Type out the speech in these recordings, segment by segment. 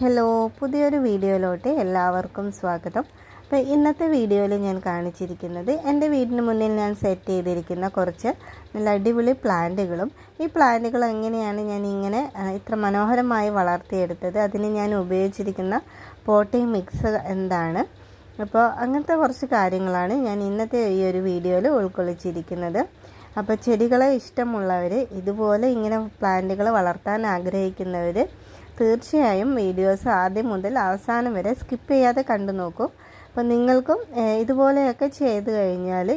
Hello പുതിയൊരു വീഡിയോയിലോട്ട് എല്ലാവർക്കും സ്വാഗതം. അപ്പോൾ ഇന്നത്തെ വീഡിയോയിൽ ഞാൻ കാണിച്ചിരിക്കുന്നത് എന്റെ വീടിന് മുന്നിൽ ഞാൻ സെറ്റ് ചെയ്തിരിക്കുന്ന കുറച്ച് നല്ല അടിപൊളി പ്ലാന്റുകളും ഈ പ്ലാന്റുകൾ എങ്ങനെയാണ് ഞാൻ ഇങ്ങനെ ഇത്ര മനോഹരമായി വളർത്തിയെടുത്തത് അതിന് ഞാൻ ഉപയോഗിച്ചിരിക്കുന്ന പോട്ടിംഗ് മിക്സ് എന്താണ് അപ്പോൾ അങ്ങനത്തെ കുറച്ച് കാര്യങ്ങളാണ് ഞാൻ ഇന്നത്തെ ഈ ഒരു വീഡിയോയിൽ ഉൾക്കൊള്ളിച്ചിരിക്കുന്നത്. അപ്പോൾ ചെടികളെ ഇഷ്ടമുള്ളവർ ഇതുപോലെ ഇങ്ങനെ പ്ലാന്റുകൾ വളർത്താൻ ആഗ്രഹിക്കുന്നവർ തീർച്ചയായും വീഡിയോസ് ആദ്യം മുതൽ അവസാനം വരെ സ്കിപ്പ് ചെയ്യാതെ കണ്ടു നോക്കൂ. അപ്പോൾ നിങ്ങൾക്കും ഇതുപോലെയൊക്കെ ചെയ്ത് കഴിഞ്ഞാൽ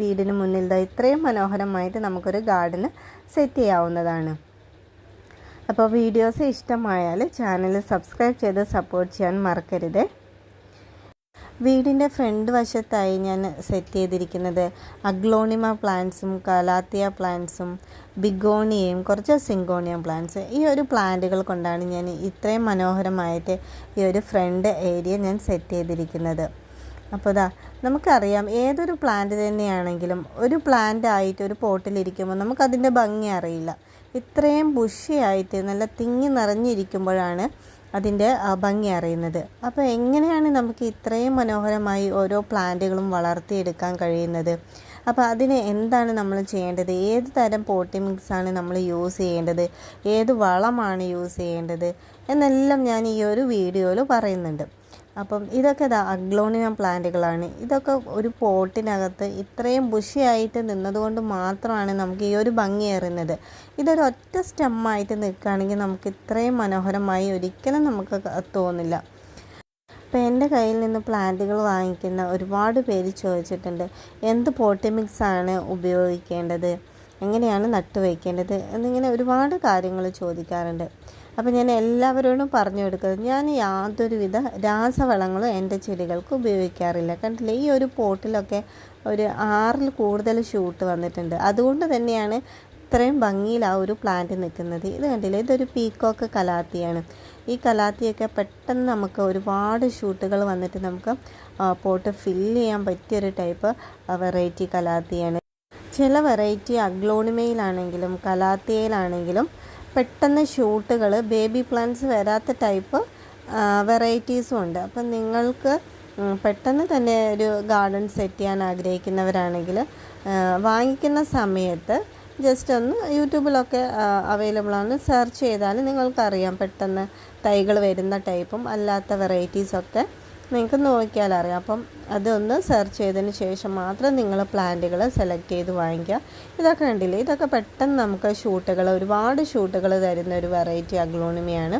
വീടിന് മുന്നിൽ ഇത്രയും മനോഹരമായിട്ട് നമുക്കൊരു ഗാർഡന് സെറ്റ് ചെയ്യാവുന്നതാണ്. അപ്പോൾ വീഡിയോസ് ഇഷ്ടമായാൽ ചാനൽ സബ്സ്ക്രൈബ് ചെയ്ത് സപ്പോർട്ട് ചെയ്യാൻ മറക്കരുത്. വീടിന്റെ ഫ്രണ്ട് വശത്തായി ഞാൻ സെറ്റ് ചെയ്തിരിക്കുന്നത് അഗ്ലോണിമ പ്ലാന്റ്സും കലാത്തിയ പ്ലാന്റ്സും ബിഗോണിയയും കുറച്ച് സിങ്കോണിയ പ്ലാന്റ്സ് ഈ ഒരു പ്ലാന്റുകൾ കൊണ്ടാണ് ഞാൻ ഇത്രയും മനോഹരമായിട്ട് ഈ ഒരു ഫ്രണ്ട് ഏരിയ ഞാൻ സെറ്റ് ചെയ്തിരിക്കുന്നത്. അപ്പോൾ ഇതാ നമുക്കറിയാം ഏതൊരു പ്ലാന്റ് തന്നെയാണെങ്കിലും ഒരു പ്ലാന്റ് ആയിട്ട് ഒരു പോട്ടിലിരിക്കുമ്പോൾ നമുക്കതിന്റെ ഭംഗി അറിയില്ല. ഇത്രയും ബുഷിയായിട്ട് നല്ല തിങ്ങി നിറഞ്ഞിരിക്കുമ്പോഴാണ് അതിന്റെ ഭംഗി അറിയുന്നത്. അപ്പോൾ എങ്ങനെയാണ് നമുക്ക് ഇത്രയും മനോഹരമായി ഓരോ പ്ലാന്റുകളും വളർത്തിയെടുക്കാൻ കഴിയുന്നത്? അപ്പോൾ അതിന് എന്താണ് നമ്മൾ ചെയ്യേണ്ടത്? ഏത് തരം പോട്ടി ആണ് നമ്മൾ യൂസ് ചെയ്യേണ്ടത്? ഏത് വളമാണ് യൂസ് ചെയ്യേണ്ടത്? എന്നെല്ലാം ഞാൻ ഈ ഒരു വീഡിയോയിൽ പറയുന്നുണ്ട്. അപ്പം ഇതൊക്കെ ഇതാ അഗ്ലോണിയം പ്ലാന്റുകളാണ്. ഇതൊക്കെ ഒരു പോട്ടിനകത്ത് ഇത്രയും ബുഷിയായിട്ട് നിന്നതുകൊണ്ട് മാത്രമാണ് നമുക്ക് ഈ ഒരു ഭംഗി ഏറുന്നത്. ഇതൊരു ഒറ്റ സ്റ്റെമ്മായിട്ട് നിൽക്കുകയാണെങ്കിൽ നമുക്ക് ഇത്രയും മനോഹരമായി ഒരിക്കലും നമുക്ക് തോന്നില്ല. അപ്പോൾ എന്റെ കയ്യിൽ നിന്ന് പ്ലാന്റുകൾ വാങ്ങിക്കുന്ന ഒരുപാട് പേര് ചോദിച്ചിട്ടുണ്ട് എന്ത് പോട്ടി മിക്സ് ആണ് ഉപയോഗിക്കേണ്ടത്? എങ്ങനെയാണ് നട്ടുവയ്ക്കേണ്ടത് എന്നിങ്ങനെ ഒരുപാട് കാര്യങ്ങൾ ചോദിക്കാറുണ്ട്. അപ്പോൾ ഞാൻ എല്ലാവരോടും പറഞ്ഞു കൊടുക്കുന്നത് ഞാൻ യാതൊരുവിധ രാസവളങ്ങളും എന്റെ ചെടികൾക്ക് ഉപയോഗിക്കാറില്ല. കണ്ടില്ലേ? ഈ ഒരു പോട്ടിലൊക്കെ ഒരു ആറിൽ കൂടുതൽ ഷൂട്ട് വന്നിട്ടുണ്ട്. അതുകൊണ്ട് തന്നെയാണ് ഇത്രയും ഭംഗിയിൽ ആ ഒരു പ്ലാന്റ് നിൽക്കുന്നത്. ഇത് കണ്ടില്ലേ? ഇതൊരു പീക്കോക്ക് കലാത്തിയാണ്. ഈ കലാത്തിയൊക്കെ പെട്ടെന്ന് നമുക്ക് ഒരുപാട് ഷൂട്ടുകൾ വന്നിട്ട് നമുക്ക് പോട്ട് ഫില്ല് ചെയ്യാൻ പറ്റിയൊരു ടൈപ്പ് വെറൈറ്റി കലാത്തിയാണ്. ചില വെറൈറ്റി അഗ്ലോണിമയിലാണെങ്കിലും കലാത്തിയയിലാണെങ്കിലും പെട്ടെന്ന് ഷൂട്ടുകൾ ബേബി പ്ലാന്റ്സ് വരാത്ത ടൈപ്പ് വെറൈറ്റീസും ഉണ്ട്. അപ്പം നിങ്ങൾക്ക് പെട്ടെന്ന് തന്നെ ഒരു ഗാർഡൻ സെറ്റ് ചെയ്യാൻ ആഗ്രഹിക്കുന്നവരാണെങ്കിൽ വാങ്ങിക്കുന്ന സമയത്ത് ജസ്റ്റ് ഒന്ന് യൂട്യൂബിലൊക്കെ അവൈലബിൾ ആണ്. സെർച്ച് ചെയ്താൽ നിങ്ങൾക്കറിയാം പെട്ടെന്ന് തൈകൾ വരുന്ന ടൈപ്പും അല്ലാത്ത വെറൈറ്റീസൊക്കെ നിങ്ങൾക്ക് നോക്കിയാൽ അറിയാം. അപ്പം അതൊന്ന് സെർച്ച് ചെയ്തതിന് ശേഷം മാത്രം നിങ്ങൾ പ്ലാന്റുകൾ സെലക്ട് ചെയ്ത് വാങ്ങിക്കുക. ഇതൊക്കെ കണ്ടില്ലേ? ഇതൊക്കെ പെട്ടെന്ന് നമുക്ക് ഷൂട്ടുകൾ ഒരുപാട് ഷൂട്ടുകൾ തരുന്ന ഒരു വെറൈറ്റി അഗ്ലോണിമയാണ്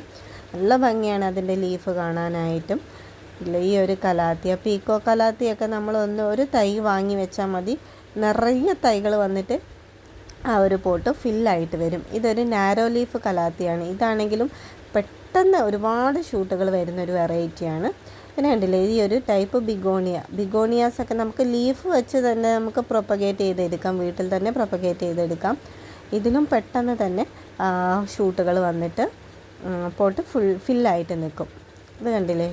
നല്ല ഭംഗിയാണ് അതിന്റെ ലീഫ് കാണാനായിട്ടും. ഇല്ല ഈ ഒരു കലാത്തിയ പീക്കോ കലാത്തിയൊക്കെ നമ്മളൊന്ന് ഒരു തൈ വാങ്ങി വെച്ചാൽ മതി. നിറയെ തൈകൾ വന്നിട്ട് ആ ഒരു പോട്ട് ഫില്ലായിട്ട് വരും. ഇതൊരു നാരോ ലീഫ് കലാത്തിയാണ്. ഇതാണെങ്കിലും പെട്ടെന്ന് ഒരുപാട് ഷൂട്ടുകൾ വരുന്ന ഒരു വെറൈറ്റിയാണ് പിന്നെ കണ്ടില്ലേ ഈ ഒരു ടൈപ്പ് ബിഗോണിയ. ബിഗോണിയാസ് ഒക്കെ നമുക്ക് ലീഫ് വെച്ച് തന്നെ നമുക്ക് പ്രൊപ്പഗേറ്റ് ചെയ്തെടുക്കാം വീട്ടിൽ തന്നെ പ്രൊപ്പഗേറ്റ് ചെയ്തെടുക്കാം. ഇതിലും പെട്ടെന്ന് തന്നെ ഷൂട്ടുകൾ വന്നിട്ട് പോട്ട് ഫുൾ ഫില്ലായിട്ട് നിൽക്കും. ഇത് കണ്ടില്ലേ?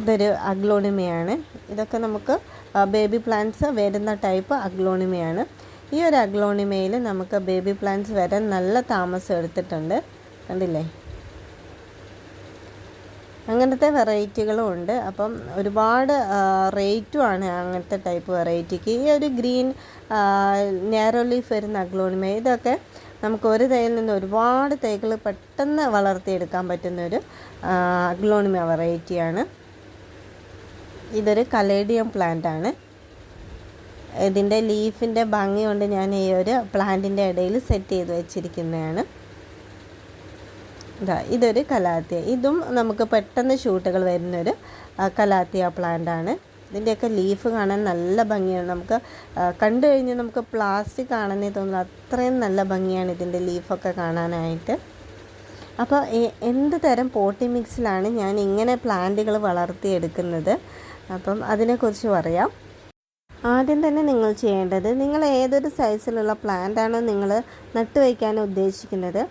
ഇതൊരു അഗ്ലോണിമയാണ്. ഇതൊക്കെ നമുക്ക് ബേബി പ്ലാന്റ്സ് വരുന്ന ടൈപ്പ് അഗ്ലോണിമയാണ്. ഈ ഒരു അഗ്ലോണിമയിൽ നമുക്ക് ബേബി പ്ലാന്റ്സ് വരാൻ നല്ല താമസം എടുത്തിട്ടുണ്ട്. കണ്ടില്ലേ? അങ്ങനത്തെ വെറൈറ്റികളും ഉണ്ട്. അപ്പം ഒരുപാട് റേറ്റും ആണ് അങ്ങനത്തെ ടൈപ്പ് വെറൈറ്റിക്ക്. ഈ ഒരു ഗ്രീൻ നാരോ ലീഫ് വരുന്ന അഗ്ലോണിമ ഇതൊക്കെ നമുക്ക് ഒരു തൈയിൽ നിന്ന് ഒരുപാട് തൈകൾ പെട്ടെന്ന് വളർത്തിയെടുക്കാൻ പറ്റുന്ന ഒരു അഗ്ലോണിമ വെറൈറ്റിയാണ് ഇതൊരു കലേഡിയം പ്ലാന്റ് ആണ്. ഇതിന്റെ ലീഫിന്റെ ഭംഗി കൊണ്ട് ഞാൻ ഈ ഒരു പ്ലാന്റിന്റെ ഇടയിൽ സെറ്റ് ചെയ്ത് വെച്ചിരിക്കുന്നതാണ്. ഇതാ ഇതൊരു കലാത്തിയ. ഇതും നമുക്ക് പെട്ടെന്ന് ഷൂട്ടുകൾ വരുന്നൊരു കലാത്തിയ പ്ലാന്റ് ആണ്. ഇതിന്റെയൊക്കെ ലീഫ് കാണാൻ നല്ല ഭംഗിയാണ്. നമുക്ക് കണ്ടു കഴിഞ്ഞാൽ നമുക്ക് പ്ലാസ്റ്റിക് ആണെന്നേ തോന്നുന്നു. അത്രയും നല്ല ഭംഗിയാണ് ഇതിന്റെ ലീഫൊക്കെ കാണാനായിട്ട്. അപ്പോൾ എന്ത് തരം പോട്ടി മിക്സിലാണ് ഞാൻ ഇങ്ങനെ പ്ലാന്റുകൾ വളർത്തിയെടുക്കുന്നത്? അപ്പം അതിനെക്കുറിച്ച് പറയാം. ആദ്യം തന്നെ നിങ്ങൾ ചെയ്യേണ്ടത് നിങ്ങൾ ഏതൊരു സൈസിലുള്ള പ്ലാന്റ് ആണോ നിങ്ങൾ നട്ടുവയ്ക്കാൻ ഉദ്ദേശിക്കുന്നത്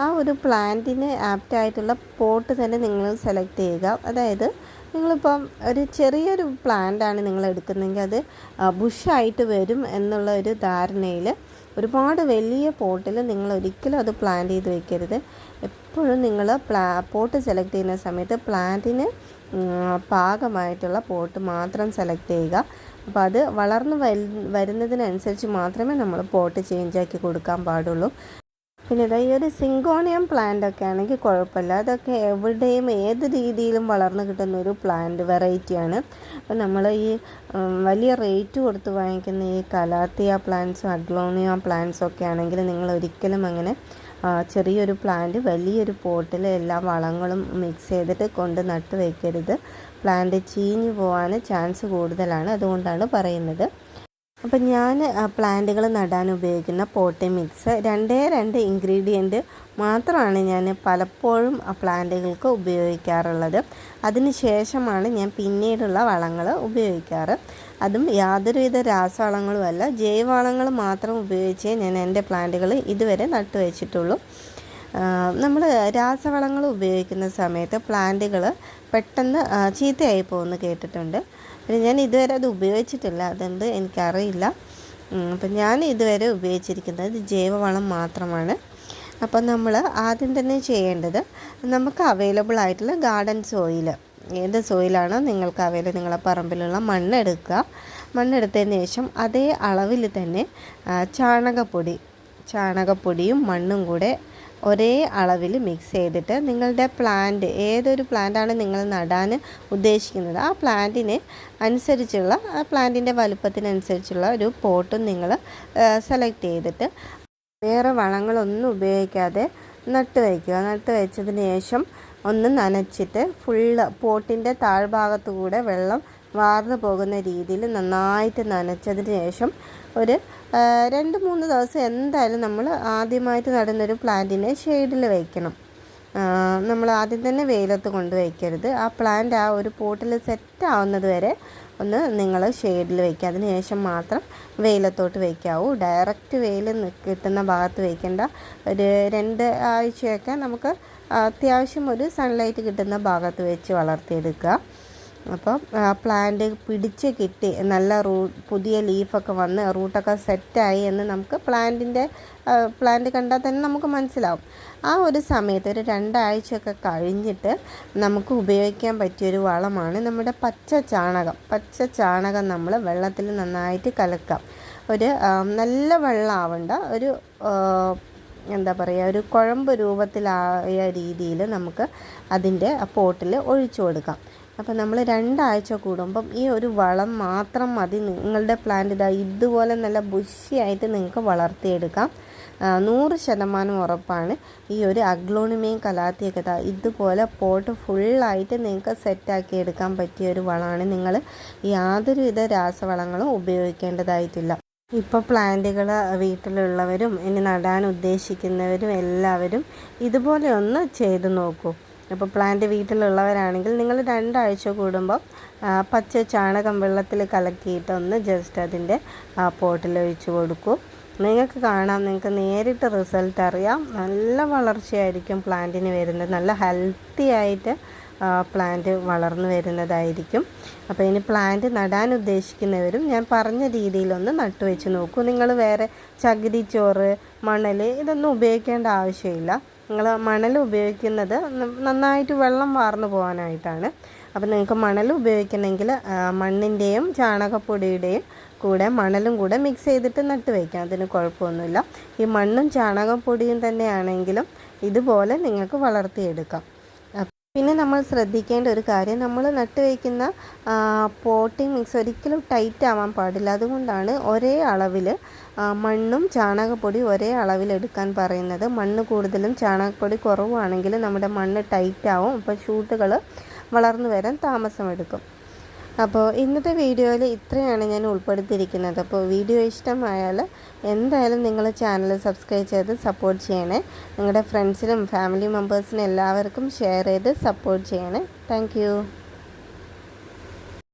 ആ ഒരു പ്ലാന്റിന് ആപ്റ്റ് ആയിട്ടുള്ള പോട്ട് തന്നെ നിങ്ങൾ സെലക്ട് ചെയ്യുക. അതായത് നിങ്ങളിപ്പം ഒരു ചെറിയൊരു പ്ലാന്റ് ആണ് നിങ്ങൾ എടുക്കുന്നതെങ്കിൽ അത് ബുഷായിട്ട് വരും എന്നുള്ള ഒരു ധാരണയിൽ ഒരുപാട് വലിയ പോട്ടിൽ നിങ്ങൾ ഒരിക്കലും അത് പ്ലാന്റ് ചെയ്ത് വെക്കരുത്. എപ്പോഴും നിങ്ങൾ പ്ലാ പോട്ട് സെലക്ട് ചെയ്യുന്ന സമയത്ത് പ്ലാന്റിന് പാകമായിട്ടുള്ള പോട്ട് മാത്രം സെലക്ട് ചെയ്യുക. അപ്പോൾ അത് വളർന്ന് വരുന്നതിനനുസരിച്ച് മാത്രമേ നമ്മൾ പോട്ട് ചേഞ്ച് ആക്കി കൊടുക്കാൻ പാടുള്ളൂ. പിന്നെ ഇതാ ഈ ഒരു സിങ്കോണിയം പ്ലാന്റ് ഒക്കെ ആണെങ്കിൽ കുഴപ്പമില്ല. അതൊക്കെ എവിടെയും ഏത് രീതിയിലും വളർന്നു കിട്ടുന്ന ഒരു പ്ലാന്റ് വെറൈറ്റിയാണ് അപ്പോൾ നമ്മൾ ഈ വലിയ റേറ്റ് കൊടുത്ത് വാങ്ങിക്കുന്ന ഈ കലാത്തിയ പ്ലാന്റ്സും അഗ്ലോണിയ പ്ലാന്റ്സും ഒക്കെ ആണെങ്കിൽ നിങ്ങൾ ഒരിക്കലും അങ്ങനെ ചെറിയൊരു പ്ലാന്റ് വലിയൊരു പോട്ടിൽ എല്ലാ വളങ്ങളും മിക്സ് ചെയ്തിട്ട് കൊണ്ട് നട്ട് വയ്ക്കരുത് പ്ലാന്റ് ചീഞ്ഞു പോകാൻ ചാൻസ് കൂടുതലാണ് അതുകൊണ്ടാണ് പറയുന്നത്. അപ്പം ഞാൻ പ്ലാന്റുകൾ നടാൻ ഉപയോഗിക്കുന്ന പോട്ടി മിക്സ് രണ്ടേ രണ്ട് ഇൻഗ്രീഡിയന്റ് മാത്രമാണ് ഞാൻ പലപ്പോഴും ആ പ്ലാന്റുകൾക്ക് ഉപയോഗിക്കാറുള്ളത്. അതിന് ശേഷമാണ് ഞാൻ പിന്നീടുള്ള വളങ്ങൾ ഉപയോഗിക്കാറ്. അതും യാതൊരുവിധ രാസവളങ്ങളുമല്ല ജൈവവളങ്ങൾ മാത്രം ഉപയോഗിച്ചേ ഞാൻ എന്റെ പ്ലാന്റുകൾ ഇതുവരെ നട്ടുവെച്ചിട്ടുള്ളൂ. നമ്മൾ രാസവളങ്ങൾ ഉപയോഗിക്കുന്ന സമയത്ത് പ്ലാന്റുകൾ പെട്ടെന്ന് ചീത്തയായി പോകുമെന്ന് കേട്ടിട്ടുണ്ട്. പിന്നെ ഞാൻ ഇതുവരെ അത് ഉപയോഗിച്ചിട്ടില്ല അതുകൊണ്ട് എനിക്കറിയില്ല. അപ്പം ഞാൻ ഇതുവരെ ഉപയോഗിച്ചിരിക്കുന്നത് ജൈവവളം മാത്രമാണ്. അപ്പം നമ്മൾ ആദ്യം തന്നെ ചെയ്യേണ്ടത് നമുക്ക് അവൈലബിൾ ആയിട്ടുള്ള ഗാർഡൻ സോയിൽ ഏത് സോയിലാണോ നിങ്ങൾക്ക് അവൈലബിൾ നിങ്ങളുടെ പറമ്പിലുള്ള മണ്ണെടുക്കുക മണ്ണെടുത്തതിന് ശേഷം അതേ അളവിൽ തന്നെ ചാണകപ്പൊടി ചാണകപ്പൊടിയും മണ്ണും കൂടെ ഒരേ അളവിൽ മിക്സ് ചെയ്തിട്ട് നിങ്ങളുടെ പ്ലാന്റ് ഏതൊരു പ്ലാന്റാണ് നിങ്ങൾ നടാൻ ഉദ്ദേശിക്കുന്നത് ആ പ്ലാന്റിന് അനുസരിച്ചുള്ള ആ പ്ലാന്റിന്റെ വലുപ്പത്തിനനുസരിച്ചുള്ള ഒരു പോട്ടും നിങ്ങൾ സെലക്ട് ചെയ്തിട്ട് വേറെ വളങ്ങളൊന്നും ഉപയോഗിക്കാതെ നട്ട് വയ്ക്കുക. നട്ട് വെച്ചതിന് ശേഷം ഒന്ന് നനച്ചിട്ട് ഫുള്ള് പോട്ടിന്റെ താഴ്ഭാഗത്തു കൂടെ വെള്ളം വാർന്നു പോകുന്ന രീതിയിൽ നന്നായിട്ട് നനച്ചതിന് ശേഷം ഒരു രണ്ട് മൂന്ന് ദിവസം എന്തായാലും നമ്മൾ ആദ്യമായിട്ട് നടുന്നൊരു പ്ലാന്റിനെ ഷെയ്ഡിൽ വയ്ക്കണം നമ്മൾ ആദ്യം തന്നെ വെയിലത്ത് കൊണ്ട് വയ്ക്കരുത് ആ പ്ലാന്റ് ആ ഒരു പോട്ടിൽ സെറ്റ് ആവുന്നത് വരെ ഒന്ന് നിങ്ങൾ ഷെയ്ഡിൽ വയ്ക്കുക അതിന് ശേഷം മാത്രം വെയിലത്തോട്ട് വയ്ക്കാവൂ ഡയറക്റ്റ് വെയിൽ കിട്ടുന്ന ഭാഗത്ത് വയ്ക്കേണ്ട ഒരു രണ്ട് ആഴ്ചയൊക്കെ നമുക്ക് അത്യാവശ്യം ഒരു സൺലൈറ്റ് കിട്ടുന്ന ഭാഗത്ത് വെച്ച് വളർത്തിയെടുക്കുക. അപ്പം പ്ലാന്റ് പിടിച്ച് കിട്ടി. നല്ല റൂ പുതിയ ലീഫൊക്കെ വന്ന് റൂട്ടൊക്കെ സെറ്റായി എന്ന് നമുക്ക് പ്ലാന്റിന്റെ പ്ലാന്റ് കണ്ടാൽ തന്നെ നമുക്ക് മനസ്സിലാവും. ആ ഒരു സമയത്ത് ഒരു രണ്ടാഴ്ചയൊക്കെ കഴിഞ്ഞിട്ട് നമുക്ക് ഉപയോഗിക്കാൻ പറ്റിയൊരു വളമാണ് നമ്മുടെ പച്ച ചാണകം. പച്ച ചാണകം നമ്മൾ വെള്ളത്തിൽ നന്നായിട്ട് കലക്കാം. ഒരു നല്ല വെള്ളമാവണ്ട. ഒരു എന്താ പറയുക ഒരു കുഴമ്പ് രൂപത്തിലായ രീതിയിൽ നമുക്ക് അതിന്റെ പോട്ടിൽ ഒഴിച്ചു കൊടുക്കാം. അപ്പോൾ നമ്മൾ രണ്ടാഴ്ച കൂടുമ്പം ഈ ഒരു വളം മാത്രം മതി. നിങ്ങളുടെ പ്ലാന്റ് ഇതാ ഇതുപോലെ നല്ല ബുഷിയായിട്ട് നിങ്ങൾക്ക് വളർത്തിയെടുക്കാം. നൂറ് ശതമാനം ഉറപ്പാണ്. ഈ ഒരു അഗ്ലോണിമയും കലാത്തിയൊക്കെ ഇതുപോലെ പോട്ട് ഫുള്ളായിട്ട് നിങ്ങൾക്ക് സെറ്റാക്കി എടുക്കാൻ പറ്റിയ ഒരു വളമാണ്. നിങ്ങൾ യാതൊരുവിധ രാസവളങ്ങളും ഉപയോഗിക്കേണ്ടതായിട്ടില്ല. ഇപ്പോൾ പ്ലാന്റുകൾ വീട്ടിലുള്ളവരും ഇനി നടാൻ ഉദ്ദേശിക്കുന്നവരും എല്ലാവരും ഇതുപോലെ ഒന്ന് ചെയ്തു നോക്കൂ. അപ്പോൾ പ്ലാന്റ് വീട്ടിലുള്ളവരാണെങ്കിൽ നിങ്ങൾ രണ്ടാഴ്ച കൂടുമ്പോൾ പച്ച ചാണകം വെള്ളത്തിൽ കലക്കിയിട്ട് ഒന്ന് ജസ്റ്റ് അതിന്റെ പോട്ടിൽ ഒഴിച്ചു കൊടുക്കൂ. നിങ്ങൾക്ക് കാണാം നിങ്ങൾക്ക് നേരിട്ട് റിസൾട്ട് അറിയാം. നല്ല വളർച്ചയായിരിക്കും പ്ലാന്റിന് വരുന്നത്. നല്ല ഹെൽത്തി ആയിട്ട് പ്ലാന്റ് വളർന്നു വരുന്നതായിരിക്കും. അപ്പോൾ ഇനി പ്ലാന്റ് നടാൻ ഉദ്ദേശിക്കുന്നവരും ഞാൻ പറഞ്ഞ രീതിയിലൊന്ന് നട്ടുവെച്ച് നോക്കൂ. നിങ്ങൾ വേറെ ചകിരി ചോറ് മണൽ ഇതൊന്നും ഉപയോഗിക്കേണ്ട ആവശ്യമില്ല. നിങ്ങൾ മണൽ ഉപയോഗിക്കുന്നത് നന്നായിട്ട് വെള്ളം വാർന്നു പോകാനായിട്ടാണ്. അപ്പോൾ നിങ്ങൾക്ക് മണൽ ഉപയോഗിക്കണമെങ്കിൽ മണ്ണിന്റെയും ചാണകപ്പൊടിയുടെയും കൂടെ മണലും കൂടെ മിക്സ് ചെയ്തിട്ട് നട്ട് വയ്ക്കാം അതിന് കുഴപ്പമൊന്നുമില്ല. ഈ മണ്ണും ചാണകപ്പൊടിയും തന്നെയാണെങ്കിലും ഇതുപോലെ നിങ്ങൾക്ക് വളർത്തിയെടുക്കാം. പിന്നെ നമ്മൾ ശ്രദ്ധിക്കേണ്ട ഒരു കാര്യം നമ്മൾ നട്ട് വയ്ക്കുന്ന പോട്ടിംഗ് മിക്സ് ഒരിക്കലും ടൈറ്റ് ആവാൻ പാടില്ല. അതുകൊണ്ടാണ് ഒരേ അളവിൽ മണ്ണും ചാണകപ്പൊടി ഒരേ അളവിൽ എടുക്കാൻ പറയുന്നത്. മണ്ണ് കൂടുതലും ചാണകപ്പൊടി കുറവാണെങ്കിൽ നമ്മുടെ മണ്ണ് ടൈറ്റ് ആവും. അപ്പോൾ ഷൂട്ടുകൾ വളർന്നു വരാൻ താമസമെടുക്കും. അപ്പോൾ ഇന്നത്തെ വീഡിയോയിൽ ഇത്രയാണ് ഞാൻ ഉൾപ്പെടുത്തിയിരിക്കുന്നത്. അപ്പോൾ വീഡിയോ ഇഷ്ടമായാൽ എന്തായാലും നിങ്ങൾ ചാനൽ സബ്സ്ക്രൈബ് ചെയ്ത് സപ്പോർട്ട് ചെയ്യണേ. നിങ്ങളുടെ ഫ്രണ്ട്സിനും ഫാമിലി മെമ്പേഴ്സിനും എല്ലാവർക്കും ഷെയർ ചെയ്ത് സപ്പോർട്ട് ചെയ്യണേ. താങ്ക്